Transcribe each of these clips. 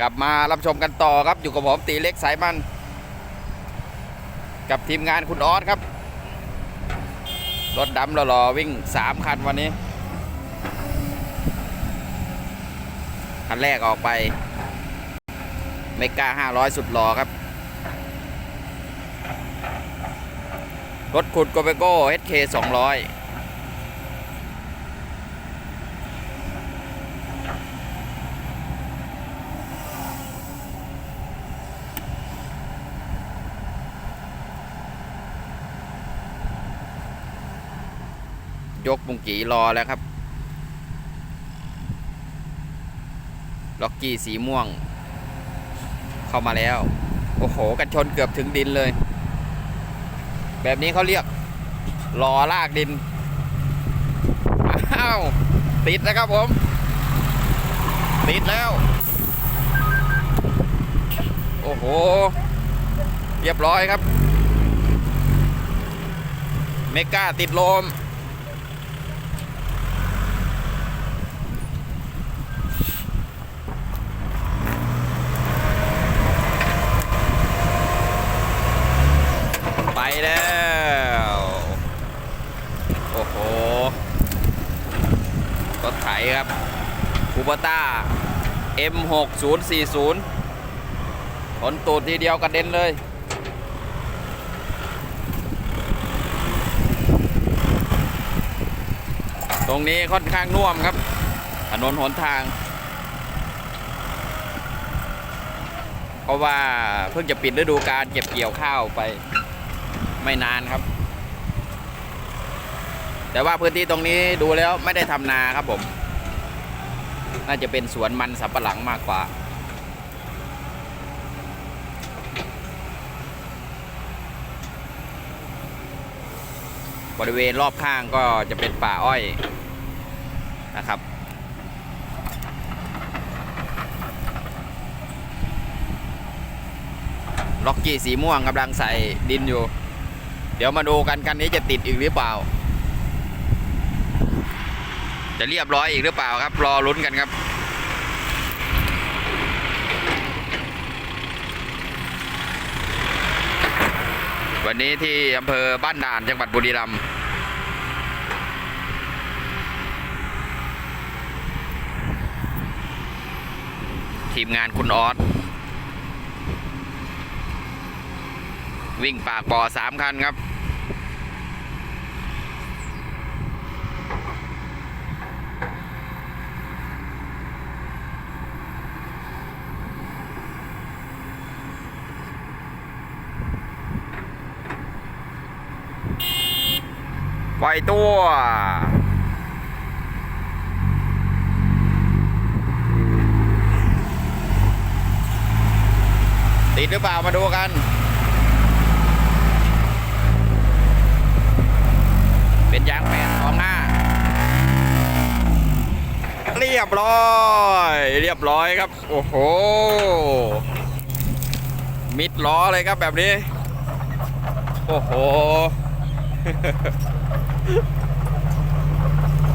กลับมารับชมกันต่อครับ อยู่กับผมตีเล็กสายมัน กับทีมงานคุณออสครับ รถดำหล่อๆวิ่ง 3 คันวันนี้ คันแรกออกไปเมกา500 สุดหล่อครับ รถขุดโกเบโก้ HK 200 ยกมุงกีรอแล้วครับ ล็อกกี้สีม่วง เข้ามาแล้ว โอ้โห กันชนเกือบถึงดินเลย แบบนี้เขาเรียกรอลากดิน อ้าว ติดนะครับผม ติดแล้ว โอ้โห เรียบร้อยครับ เมกาติดลม ไปแล้ว โอ้โห ครับคูปต้า M6040 ผลตูดทีเดียวกระเด็นเลย ตรงนี้ค่อนข้างน่วมครับ ถนนหนทาง เพราะว่าเพิ่งจะปิดฤดูการเก็บเกี่ยวข้าวไปไม่นานครับ แต่ว่าพื้นที่ตรงนี้ดูแล้วไม่ได้ทำนาครับผม น่าจะเป็นสวนมันสำปะหลังมากกว่า บริเวณรอบข้างก็จะเป็นป่าอ้อยนะครับล็อกกี้สีม่วงกำลังใส่ดินอยู่ เดี๋ยวมาดูกันกันนี้จะติดอีกหรือเปล่า จะเรียบร้อยอีกหรือเปล่าครับ รอลุ้นกันครับวันนี้ที่อำเภอบ้านด่านจังหวัดบุรีรัมย์ทีมงานคุณออสวิ่งปากบ่อสามคันครับ ปล่อยตัว ติดหรือเปล่ามาดูกันเป็นยางแปดสองห้าเรียบร้อย เรียบร้อยครับ โอ้โห มิดล้อเลยครับแบบนี้ โอ้โห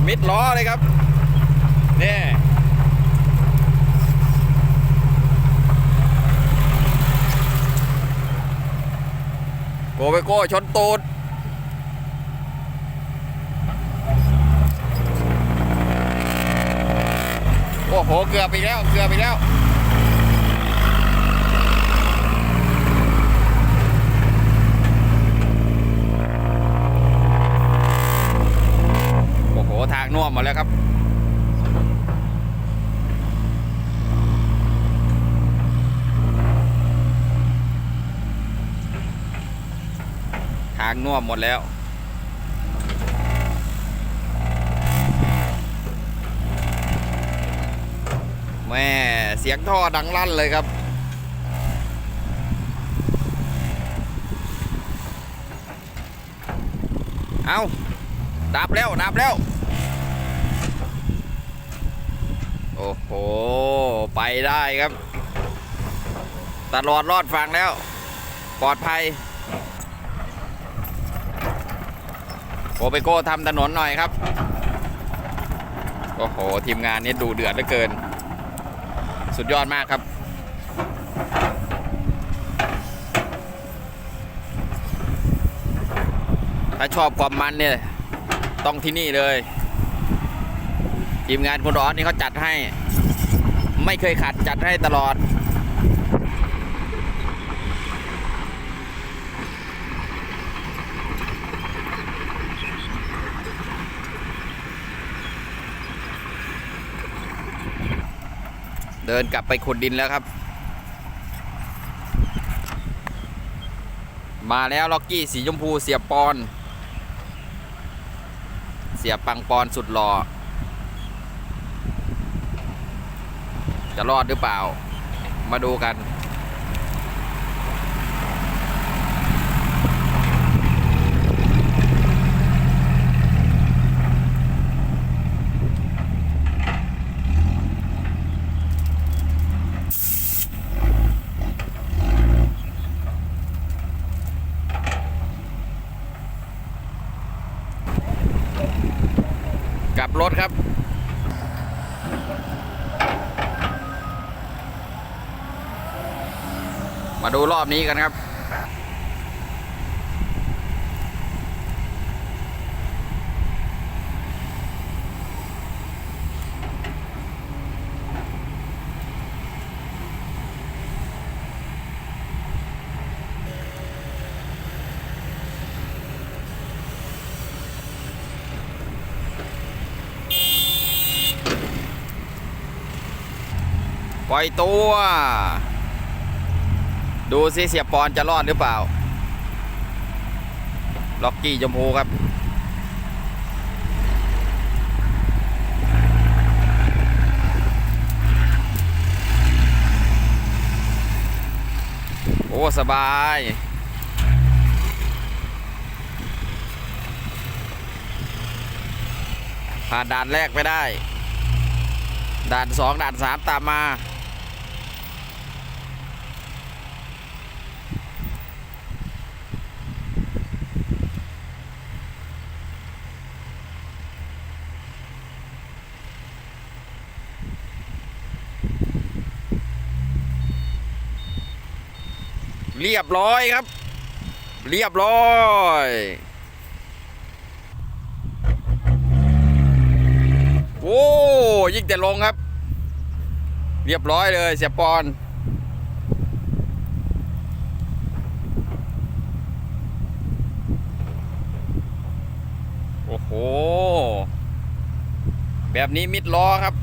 มิดล้อเลยครับนี่โกไปโก้ชนตูดโอ้โห เกือบไปแล้ว เกือบไปแล้ว โอ้โห ทางน่วมหมดแล้วครับ ทางน่วมหมดแล้วแม่เสียงท่อดังลั่นเลยครับเอาดับแล้ว ดับแล้ว โห ไปได้ครับ ตลอดรอดฟังแล้ว ปลอดภัยโอเปโก้ทำถนนหน่อยครับ โอ้โห ทีมงานนี้ดูเดือดเหลือเกิน สุดยอดมากครับถ้าชอบความมันเนี่ย ต้องที่นี่เลย ทีมงานคุณรอนนี่เขาจัดให้ ไม่เคยขาดจัดให้ตลอด เดินกลับไปขุดดินแล้วครับ มาแล้วล็อกกี้สีชมพูเสียบปอน เสียบปังปอนสุดหล่อ จะรอดหรือเปล่า มาดูกัน กลับรถครับ มาดูรอบนี้กันครับปล่อยตัว ดูซิเสียปอนจะรอดหรือเปล่า ล็อกกี้ชมพูครับ โอ้ สบายผ่านด่านแรกไปได้ ด่านสองด่านสามตามมา เรียบร้อยครับ เรียบร้อยโอ้ยิ่งแต่ลงครับ เรียบร้อยเลยเสียปอนโอ้โห แบบนี้มิดล้อครับ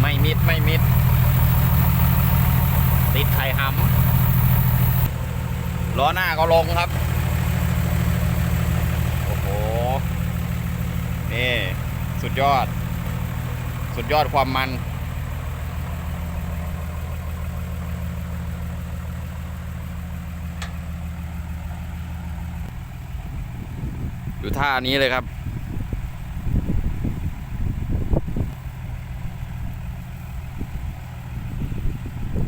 ไม่มิด ไม่มิด ติดไข่หำล้อาก็ลงครับ โอ้โห นี่ สุดยอด สุดยอดความมัน ดูท่านี้เลยครับ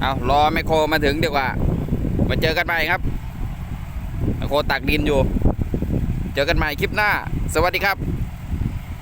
เอารอแมคโครมาถึงดีกว่า มาเจอกันใหม่ครับ โคตักดินอยู่ เจอกันใหม่คลิปหน้า สวัสดีครับ